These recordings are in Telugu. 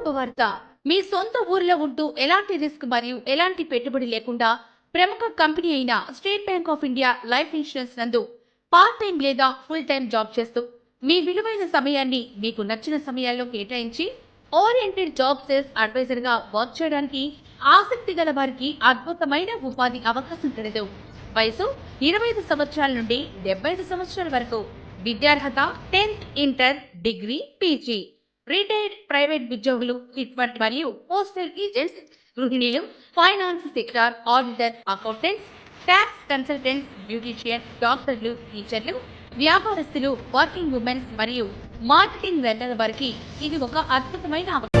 శుభవార్త మీ సొంత ఊర్లో ఉంటూ ఎలాంటి రిస్క్ మరియు ఎలాంటి పెట్టుబడి లేకుండా ప్రముఖ కంపెనీ అయిన State Bank of India Life Insurance నందు పార్ట్ టైం లేదా ఫుల్ టైం జాబ్ చేస్తూ మీ విలువైన సమయాన్ని మీకు నచ్చిన సమయాల్లో కేటాయించి ఓరియంటెడ్ జాబ్ సేల్స్ అడ్వైజర్గా వర్క్ చేయడానికి ఆసక్తి గల వారికి అద్భుతమైన ఉపాధి అవకాశం కలదు వయసు ఇరవై ఐదు సంవత్సరాల నుండి డెబ్బై ఐదు సంవత్సరాల వరకు. విద్యార్హత tenth inter degree PG. Retired private ఉద్యోగులు ఇటువంటి మరియు postal agents గృహిణీలు finance sector auditor accountants tax consultants beautician డాక్టర్లు టీచర్లు వ్యాపారస్తులు వర్కింగ్ ఉమెన్స్ మరియు మార్కెటింగ్ వెండర్ వారికి ఇది ఒక అద్భుతమైన అవకాశం.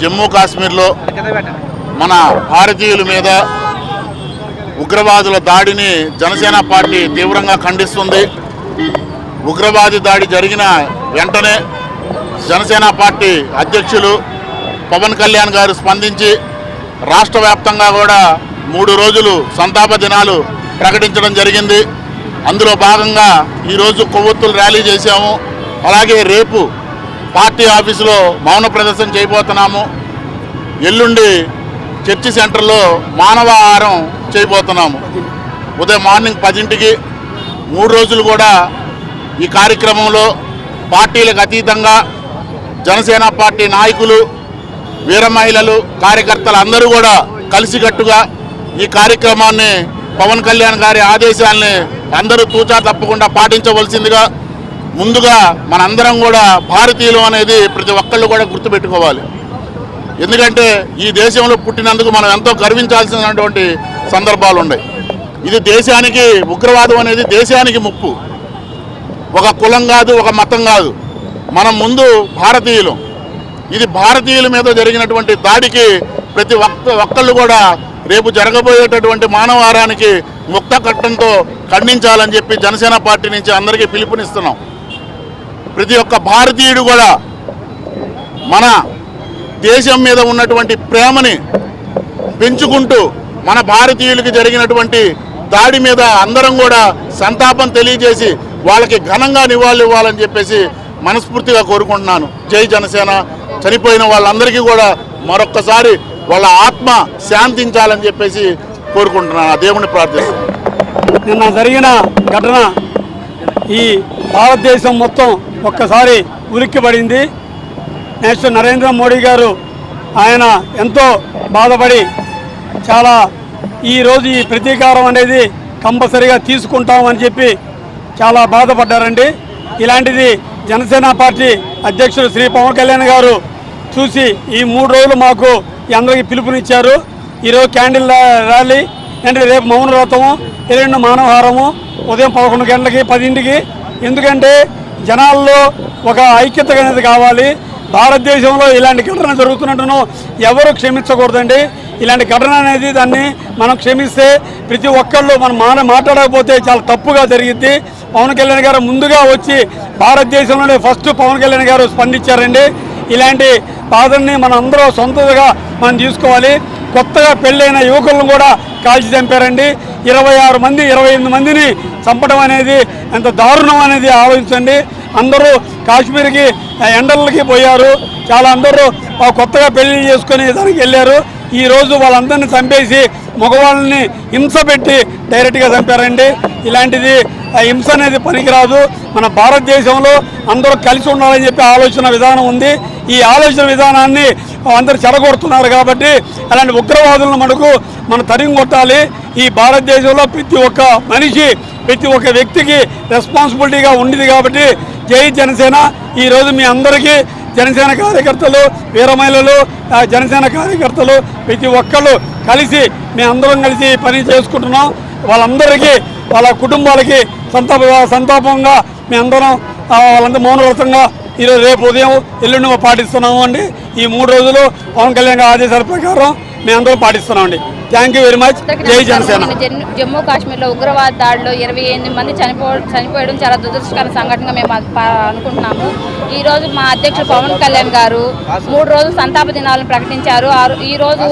జమ్మూ కాశ్మీర్లో మన భారతీయుల మీద ఉగ్రవాదుల దాడిని జనసేన పార్టీ తీవ్రంగా ఖండిస్తుంది. ఉగ్రవాది దాడి జరిగిన వెంటనే జనసేన పార్టీ అధ్యక్షులు పవన్ కళ్యాణ్ గారు స్పందించి రాష్ట్ర వ్యాప్తంగా కూడా మూడు రోజులు సంతాప దినాలు ప్రకటించడం జరిగింది. అందులో భాగంగా ఈరోజు కొవ్వొత్తులు ర్యాలీ చేశాము. అలాగే రేపు పార్టీ ఆఫీసులో మౌన ప్రదర్శన చేయబోతున్నాము. ఎల్లుండి చర్చి సెంటర్లో మానవాహారం చేయబోతున్నాము. ఉదయం మార్నింగ్ పదింటికి మూడు రోజులు కూడా ఈ కార్యక్రమంలో పార్టీలకు అతీతంగా జనసేన పార్టీ నాయకులు వీర మహిళలు కార్యకర్తలు అందరూ కూడా కలిసికట్టుగా ఈ కార్యక్రమాన్ని పవన్ కళ్యాణ్ గారి ఆదేశాలని అందరూ తూచా తప్పకుండా పాటించవలసిందిగా ముందుగా మనందరం కూడా భారతీయులు అనేది ప్రతి ఒక్కళ్ళు కూడా గుర్తుపెట్టుకోవాలి. ఎందుకంటే ఈ దేశంలో పుట్టినందుకు మనం ఎంతో గర్వించాల్సినటువంటి సందర్భాలు ఉన్నాయి. ఇది దేశానికి ఉగ్రవాదం అనేది దేశానికి ముప్పు. ఒక కులం కాదు ఒక మతం కాదు. మనం ముందు భారతీయులు. ఇది భారతీయుల మీద జరిగినటువంటి దాడికి ప్రతి ఒక్క ఒక్కళ్ళు కూడా రేపు జరగబోయేటటువంటి మానవారానికి ముక్త కట్టంతో ఖండించాలని చెప్పి జనసేన పార్టీ నుంచి అందరికీ పిలుపునిస్తున్నాం. ప్రతి ఒక్క భారతీయుడు కూడా మన దేశం మీద ఉన్నటువంటి ప్రేమని పెంచుకుంటూ మన భారతీయులకి జరిగినటువంటి దాడి మీద అందరం కూడా సంతాపం తెలియజేసి వాళ్ళకి ఘనంగా నివాళులు ఇవ్వాలని చెప్పేసి మనస్ఫూర్తిగా కోరుకుంటున్నాను. జై జనసేన. చనిపోయిన వాళ్ళందరికీ కూడా మరొక్కసారి వాళ్ళ ఆత్మ శాంతించాలని చెప్పేసి కోరుకుంటున్నాను. ఆ దేవుని ప్రార్థిస్తాను నిన్న జరిగిన ఘటన ఈ భారతదేశం మొత్తం ఒక్కసారి ఉలిక్కిపడింది. నెక్స్ట్ నరేంద్ర మోడీ గారు ఆయన ఎంతో బాధపడి చాలా ఈరోజు ఈ ప్రతీకారం అనేది కంపల్సరిగా తీసుకుంటామని చెప్పి చాలా బాధపడ్డారండి. ఇలాంటిది జనసేన పార్టీ అధ్యక్షుడు శ్రీ పవన్ కళ్యాణ్ గారు చూసి ఈ మూడు రోజులు మాకు అందరికీ పిలుపునిచ్చారు. ఈరోజు క్యాండిల్ ర్యాలీ అంటే రేపు మౌన వ్రతము ఎల్లుండి మానవహారము ఉదయం పదకొండు గంటలకి పదింటికి. ఎందుకంటే జనాల్లో ఒక ఐక్యత అనేది కావాలి. భారతదేశంలో ఇలాంటి ఘటన జరుగుతున్నట్టును ఎవరు క్షమించకూడదండి. ఇలాంటి ఘటన అనేది దాన్ని మనం క్షమిస్తే ప్రతి ఒక్కళ్ళు మనం మాన మాట్లాడకపోతే చాలా తప్పుగా జరిగిద్ది. పవన్ కళ్యాణ్ గారు ముందుగా వచ్చి భారతదేశంలోనే ఫస్ట్ పవన్ కళ్యాణ్ గారు స్పందించారండి. ఇలాంటి బాధల్ని మనం అందరూ సొంతగా మనం తీసుకోవాలి. కొత్తగా పెళ్ళైన యువకులను కూడా కాల్చి చంపారండి. ఇరవై ఆరు మంది ఇరవై ఎనిమిది మందిని చంపడం అనేది ఎంత దారుణం అనేది ఆలోచించండి. అందరూ కాశ్మీర్కి ఎండలకి పోయారు. చాలా అందరూ కొత్తగా పెళ్ళి చేసుకుని దానికి వెళ్ళారు. ఈ రోజు వాళ్ళందరినీ చంపేసి మగవాళ్ళని హింస పెట్టి డైరెక్ట్గా చంపారండి. ఇలాంటిది ఆ హింస అనేది పనికిరాదు. మన భారతదేశంలో అందరూ కలిసి ఉండాలని చెప్పి ఆలోచన విధానం ఉంది. ఈ ఆలోచన విధానాన్ని అందరూ చెడగొడుతున్నారు కాబట్టి అలాంటి ఉగ్రవాదులను మనకు మనం తరిమి కొట్టాలి. ఈ భారతదేశంలో ప్రతి ఒక్క మనిషి ప్రతి ఒక్క వ్యక్తికి రెస్పాన్సిబిలిటీగా ఉండేది కాబట్టి జై జనసేన. ఈరోజు మీ అందరికీ జనసేన కార్యకర్తలు వీరమహిళలు జనసేన కార్యకర్తలు ప్రతి ఒక్కళ్ళు కలిసి మేము అందరం కలిసి పని చేసుకుంటున్నాం. వాళ్ళందరికీ వాళ్ళ కుటుంబాలకి సంతాప సంతాపంగా మేమందరం ఆ, వాళ్ళందరూ మౌనవ్రతంగా ఈరోజు రేపు ఉదయం ఎల్లుండి పాటిస్తున్నాము అండి ఈ మూడు రోజులు పవన్ కళ్యాణ్ ఆదేశాల ప్రకారం మేమందరం పాటిస్తున్నాం అండి థ్యాంక్ యూ వెరీ మచ్ జై జనసేన. జమ్మూ కాశ్మీర్లో ఉగ్రవాద దాడిలో ఇరవై ఎనిమిది మంది చనిపో చనిపోయడం చాలా దురదృష్టకర సంఘటనగా మేము అనుకుంటున్నాము. ఈ రోజు మా అధ్యక్షుడు పవన్ కళ్యాణ్ గారు మూడు రోజులు సంతాప దినాలను ప్రకటించారు. ఈ రోజు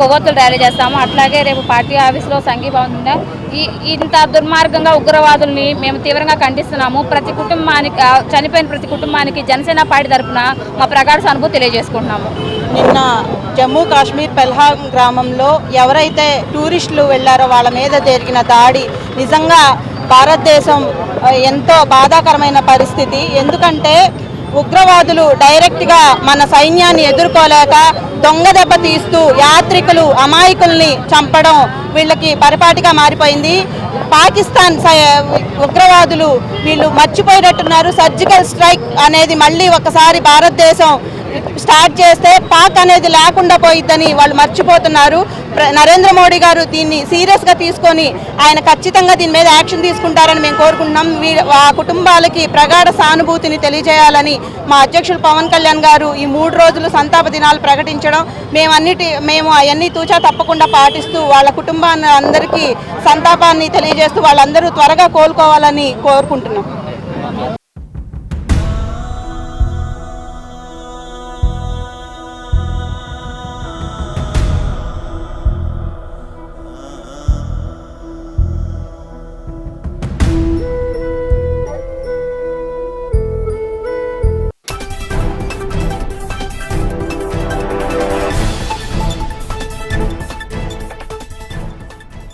కొవ్వొత్తులు ర్యాలీ చేస్తాము. అట్లాగే రేపు పార్టీ ఆఫీస్లో సంఘీభావం ఉందా? ఈ ఇంత దుర్మార్గంగా ఉగ్రవాదుల్ని మేము తీవ్రంగా ఖండిస్తున్నాము. ప్రతి కుటుంబానికి చనిపోయిన ప్రతి కుటుంబానికి జనసేన పార్టీ తరపున మా ప్రగాఢ సానుభూతి తెలియజేసుకుంటున్నాము. నిన్న జమ్మూ కాశ్మీర్ పెల్హాం గ్రామంలో ఎవరైతే టూరిస్టులు వెళ్ళారో వాళ్ళ మీద జరిగిన దాడి నిజంగా భారతదేశం ఎంతో బాధాకరమైన పరిస్థితి. ఎందుకంటే ఉగ్రవాదులు డైరెక్ట్గా మన సైన్యాన్ని ఎదుర్కోలేక దొంగ దెబ్బ తీస్తూ యాత్రికులు అమాయకుల్ని చంపడం వీళ్ళకి పరిపాటిగా మారిపోయింది. పాకిస్తాన్ సై- ఉగ్రవాదులు వీళ్ళు మర్చిపోయినట్టున్నారు. సర్జికల్ స్ట్రైక్ అనేది మళ్ళీ ఒకసారి భారతదేశం స్టార్ట్ చేస్తే పాక్ అనేది లేకుండా పోయిద్దని వాళ్ళు మర్చిపోతున్నారు. ప్ర- నరేంద్ర మోడీ గారు దీన్ని సీరియస్గా తీసుకొని ఆయన ఖచ్చితంగా దీని మీద యాక్షన్ తీసుకుంటారని మేము కోరుకుంటున్నాం. ఆ కుటుంబాలకి ప్రగాఢ సానుభూతిని తెలియజేయాలని మా అధ్యక్షులు పవన్ కళ్యాణ్ గారు ఈ మూడు రోజులు సంతాప దినాలు ప్రకటించడం మేము అన్నిటి మేము అవన్నీ తూచా తప్పకుండా పాటిస్తూ వాళ్ళ కుటుంబాన్ని అందరికీ సంతాపాన్ని తెలియజేస్తూ వాళ్ళందరూ త్వరగా కోలుకోవాలని కోరుకుంటున్నాం.